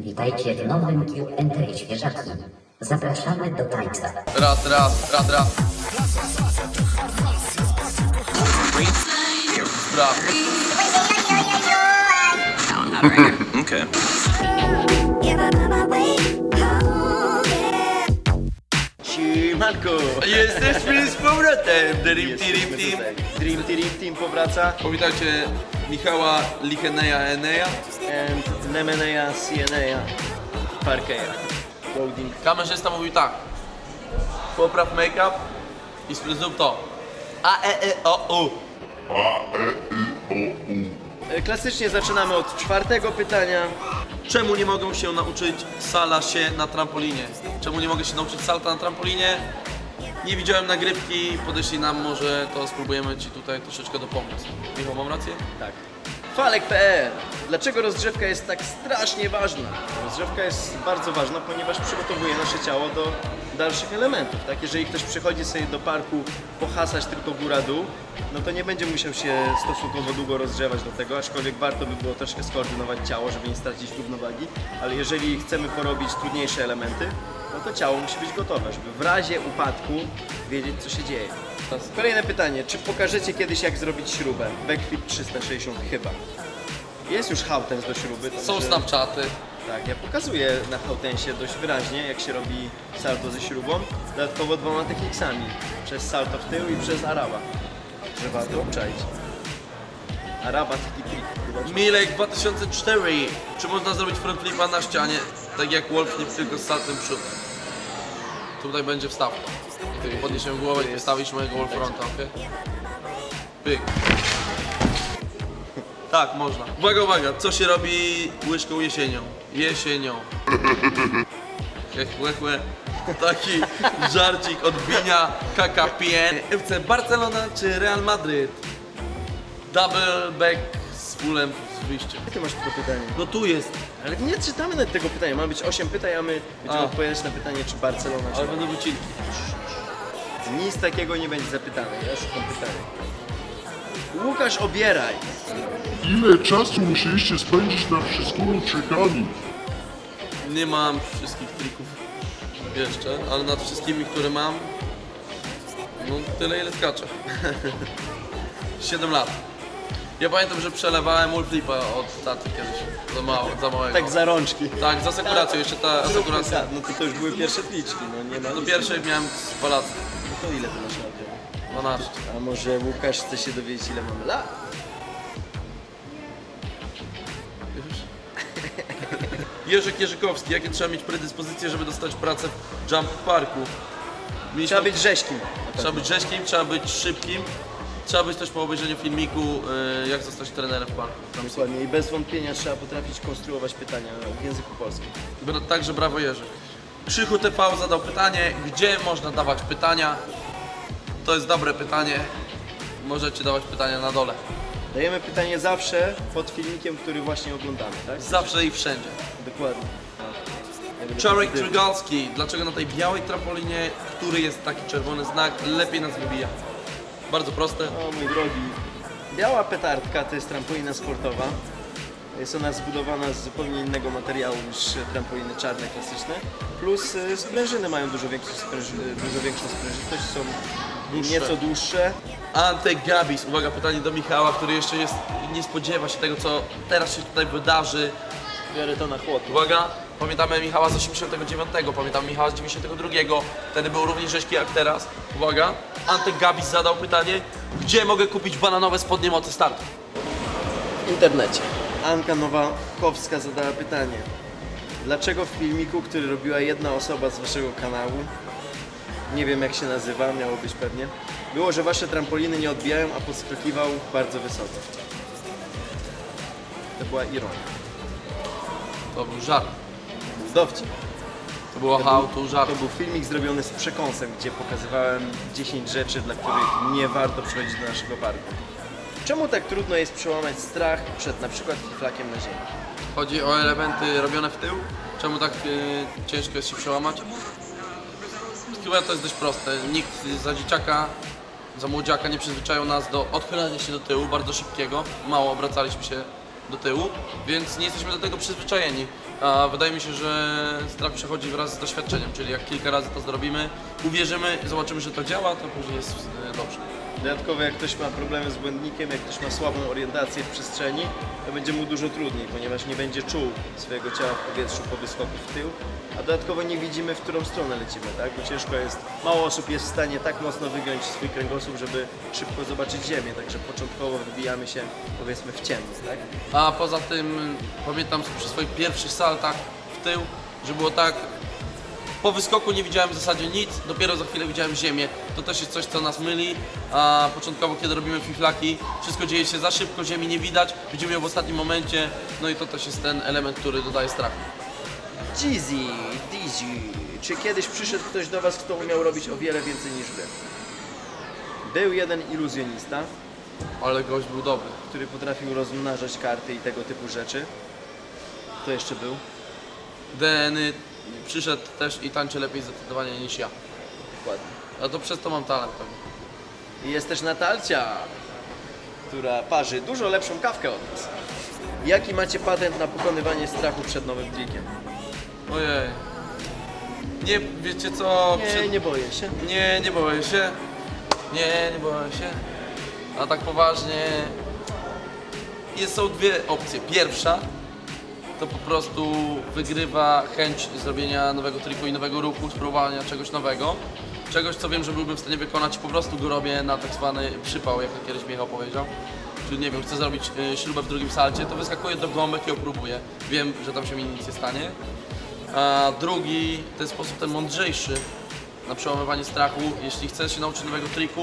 Witajcie w nowym Q&A świeżaki. Zapraszamy do tańca. Raz, raz, raz, raz. Spraw. Okay. Siemanko! Jesteśmy z powrotem. Dream Jesteśmy Team Team. tutaj. Dream Team Team powraca Powitajcie Michała Licheneja Eneja. and Nemeneja Sieneja Parkeja. Loading. Kamerzysta mówił tak. Popraw make-up i zrób to. A, e, e, o, u. E, Klasycznie zaczynamy od czwartego pytania. Czemu nie mogą się nauczyć sala się na trampolinie? Czemu nie mogę się nauczyć salta na trampolinie? Nie widziałem nagrywki, podeszli nam może, to spróbujemy Ci tutaj troszeczkę dopomóc. Michał, mam rację? Tak. Falek.pl Dlaczego rozgrzewka jest tak strasznie ważna? Rozgrzewka jest bardzo ważna, ponieważ przygotowuje nasze ciało do dalszych elementów. Tak? Jeżeli ktoś przychodzi sobie do parku pohasać tylko góra-dół, no to nie będzie musiał się stosunkowo długo rozgrzewać do tego, aczkolwiek warto by było troszkę skoordynować ciało, żeby nie stracić równowagi, ale jeżeli chcemy porobić trudniejsze elementy, no to ciało musi być gotowe, żeby w razie upadku wiedzieć, co się dzieje. Kolejne pytanie. Czy pokażecie kiedyś, jak zrobić śrubę? Backflip 360 chyba. Jest już hałtens do śruby. Są także- snapchaty. Tak, ja pokazuję na hałtensie dość wyraźnie, jak się robi salto ze śrubą. Dodatkowo dwoma techniksami. Przez salto w tył i przez araba. Że warto obczaić. Araba taki trik. Milek 2004. Czy można zrobić front flipa na ścianie, tak jak wall flip, tylko z saltem przód? Tutaj będzie wstawka. Podniesiemy głowę i postawisz mojego wall fronta, ok? Pyk. Tak, można. Uwaga, uwaga, co się robi łyżką jesienią? Jesienią. Hech, łe, łe. Taki żarcik odbienia KKPN. FC Barcelona czy Real Madryt? Double back z fullem z wyjściem. Ty masz to pytanie. No tu jest, Ale nie czytamy nawet tego pytania. Ma być 8 pytań, a my będziemy A. odpowiadać na pytanie, czy Barcelona, czy ale będą wycinki. Nic takiego nie będzie zapytane. Ja szukam pytania. Łukasz Obieraj. Ile czasu musieliście spędzić nad wszystkimi? Nie mam wszystkich trików jeszcze, ale nad wszystkimi, które mam, no tyle ile skaczę. 7 lat. Ja pamiętam, że przelewałem wall flipa od taty kiedyś, za, mało, za małego. Tak za rączki. Tak, z asekuracją, jeszcze ta asekuracja. No to, to już były pierwsze pliczki, no nie ma Do nic. pierwszej miałem 2 lata, No to ile ty masz lat? 12. A może Łukasz chce się dowiedzieć ile mamy lat? Jerzyk Jerzykowski, jakie trzeba mieć predyspozycje, żeby dostać pracę w Jump Parku? Mieliśmy- Trzeba być rzeźkim. Trzeba być rzeźkim, trzeba być szybkim. Trzeba być też po obejrzeniu filmiku, y, jak zostać trenerem w parku. Tam są- Dokładnie i bez wątpienia trzeba potrafić konstruować pytania w języku polskim. Bra- Także brawo Jerzy. Krzychu TV zadał pytanie, gdzie można dawać pytania? To jest dobre pytanie. Możecie dawać pytania na dole. Dajemy pytanie zawsze pod filmikiem, który właśnie oglądamy, tak? Zawsze i wszędzie. Dokładnie. Czarek Trygalski, dlaczego na tej białej trampolinie, który jest taki czerwony znak, lepiej nas wybija? Bardzo proste. O mój drogi. Biała petardka to jest trampolina sportowa. Jest ona zbudowana z zupełnie innego materiału niż trampoliny czarne klasyczne. Plus y, sprężyny mają dużo, większą spręży, dużo większą sprężystość, są Dłuższe. nieco dłuższe. Ante Gabis, uwaga, pytanie do Michała, który jeszcze jest, nie spodziewa się tego, co teraz się tutaj wydarzy. Biorę to na chłodno. Uwaga, pamiętamy Michała z 89, pamiętam Michała z 92, wtedy był równie rzeźki jak teraz. Uwaga, Antek Gabis zadał pytanie, gdzie mogę kupić bananowe spodnie mocy startu? w internecie. Anka Nowakowska zadała pytanie. Dlaczego w filmiku, który robiła jedna osoba z waszego kanału, nie wiem jak się nazywa, miało być pewnie, było, że wasze trampoliny nie odbijają, a podskakiwał bardzo wysoko. To była ironia. To był żart, Dowcip. to było how to żart. To był filmik zrobiony z przekąsem, gdzie pokazywałem 10 rzeczy, dla których nie warto przychodzić do naszego parku. Czemu tak trudno jest przełamać strach przed na przykład flakiem na ziemi? Chodzi o elementy robione w tył? Czemu tak y, ciężko jest się przełamać? Chyba to jest dość proste. Nikt za dzieciaka, za młodziaka nie przyzwyczaił nas do odchylania się do tyłu, bardzo szybkiego. Mało obracaliśmy się do tyłu, więc nie jesteśmy do tego przyzwyczajeni. A wydaje mi się, że strach przychodzi wraz z doświadczeniem, czyli jak kilka razy to zrobimy, uwierzymy, zobaczymy, że to działa, to później jest e, dobrze. Dodatkowo jak ktoś ma problemy z błędnikiem, jak ktoś ma słabą orientację w przestrzeni, to będzie mu dużo trudniej, ponieważ nie będzie czuł swojego ciała w powietrzu po wyskoku w tył, a dodatkowo nie widzimy, w którą stronę lecimy, tak? Bo ciężko jest, mało osób jest w stanie tak mocno wygiąć swój kręgosłup, żeby szybko zobaczyć ziemię, także początkowo wybijamy się, powiedzmy, w ciemno, tak? A poza tym pamiętam przy swoich pierwszych saltach w tył, że było tak. Po wyskoku nie widziałem w zasadzie nic, dopiero za chwilę widziałem ziemię. To też jest coś, co nas myli. A początkowo, kiedy robimy fiflaki, wszystko dzieje się za szybko, ziemi nie widać, widzimy ją w ostatnim momencie. No i to też jest ten element, który dodaje strachu. Jeezy, Dizzy, czy kiedyś przyszedł ktoś do Was, kto umiał robić o wiele więcej niż Wy? Był jeden iluzjonista, Ale gość był dobry. który potrafił rozmnażać karty i tego typu rzeczy. Kto jeszcze był? Deny przyszedł też i tańczy lepiej zdecydowanie niż ja. Dokładnie. A to przez to mam talent pewnie. I jest też Natalcia, która parzy dużo lepszą kawkę od nas. Jaki macie patent na pokonywanie strachu przed nowym trikiem? Ojej. Nie, wiecie co? Nie, przed- nie boję się. Nie, nie boję się. Nie, nie boję się. A tak poważnie. Jest, są dwie opcje. Pierwsza to po prostu wygrywa chęć zrobienia nowego triku i nowego ruchu, spróbowania czegoś nowego. Czegoś, co wiem, że byłbym w stanie wykonać, po prostu go robię na tak zwany przypał, jak to kiedyś Michał powiedział. Czyli nie wiem, chcę zrobić y, śrubę w drugim salcie, to wyskakuję do gąbek i ją próbuję. Wiem, że tam się mi nic nie stanie. A drugi, ten sposób ten mądrzejszy, na przełamywanie strachu. Jeśli chcę się nauczyć nowego triku,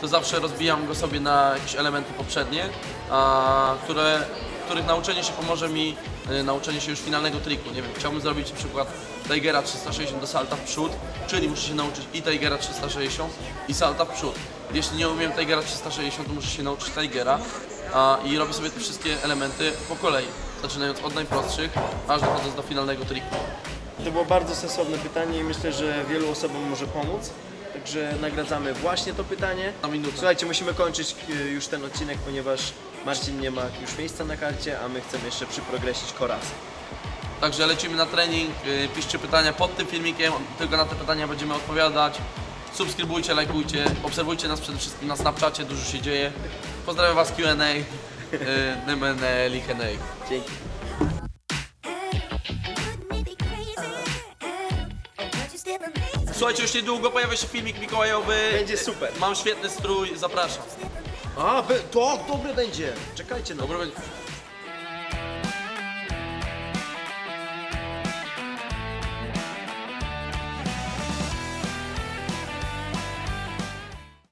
to zawsze rozbijam go sobie na jakieś elementy poprzednie, a, które, których nauczenie się pomoże mi nauczenie się już finalnego triku. Nie wiem, chciałbym zrobić na przykład Tigera 360 do salta w przód, czyli muszę się nauczyć i Tigera 360 i salta w przód. Jeśli nie umiem Tigera 360, to muszę się nauczyć Tigera a, i robię sobie te wszystkie elementy po kolei, zaczynając od najprostszych, aż dochodząc do finalnego triku. To było bardzo sensowne pytanie i myślę, że wielu osobom może pomóc. Także nagradzamy właśnie to pytanie. Na minutę. Słuchajcie, musimy kończyć y, już ten odcinek, ponieważ Marcin nie ma już miejsca na karcie, a my chcemy jeszcze przyprogresić korasy. Także lecimy na trening, yy, piszcie pytania pod tym filmikiem, tylko na te pytania będziemy odpowiadać. Subskrybujcie, lajkujcie, obserwujcie nas przede wszystkim na Snapchacie, dużo się dzieje. Pozdrawiam Was Q&A, yy, Nymene Lichenej. Dzięki. Słuchajcie, już niedługo pojawia się filmik mikołajowy. Będzie super. Mam świetny strój, zapraszam. A, be, to dobry będzie. Czekajcie na Dobry będzie.